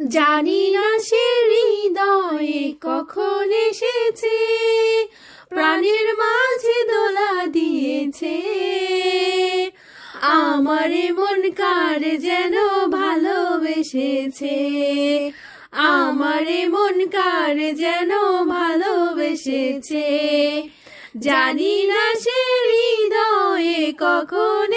জানি না সে হৃদয়ে কখন এসেছে, প্রাণের মাঝে দোলা দিয়েছে। আমার মন কার যেন ভালোবেসেছে? আমার মন কার যেন ভালোবেসেছে? জানি না সে হৃদয়ে কখন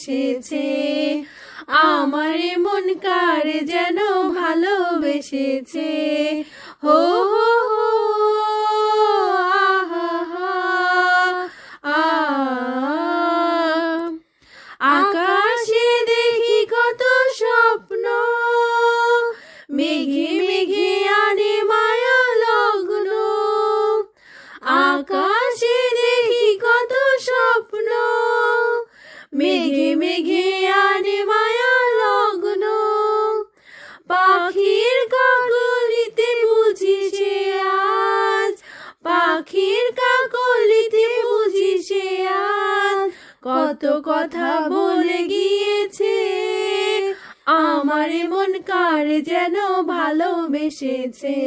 ভালোবেসেছে আমার মন কার যেন ভালোবেসেছে। হো পাখির কাকলিতে বুঝি সে আজ কত কথা বলে গিয়েছে। আমার মন কার যেন ভালোবেসেছে?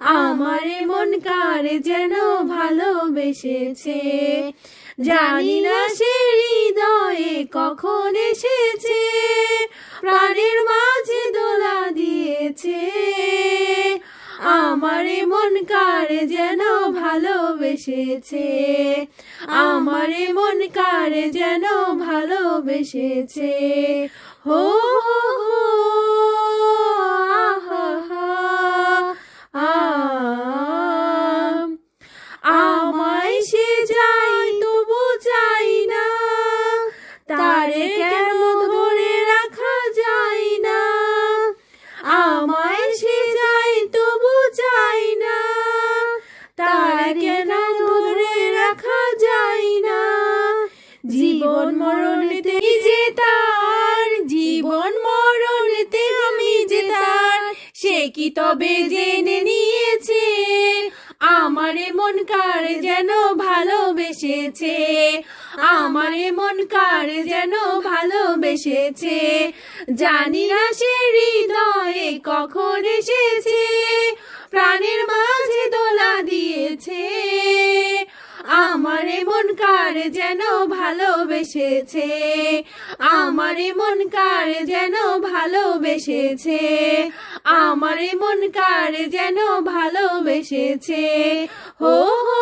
আমার মন কার যেন ভালোবেসেছে? জানি না সে হৃদয়ে কখন এসেছে। প্রাণের মাঝে দোলা দিয়েছে। আমার মন কার যেন ভালোবেসেছে। আমার মন কারে যেন ভালোবেসেছে। হো হো জীবন মরণেতে যে তার জীবন মরণেতে আমি যে সে কি তবে জেনে নিয়েছে? আমারে মন কার যেন ভালোবেসেছে? আমারে মন কার যেন ভালোবেসেছে? জানি না সে হৃদয়ে কখন এসেছে। প্রাণের মাঝে দোলা দিয়েছে। আমারে এমন কার যেন ভালোবেসেছে? আমার এমন কার যেন ভালোবেসেছে? আমার এমন কার যেন ভালোবেসেছে? হো হো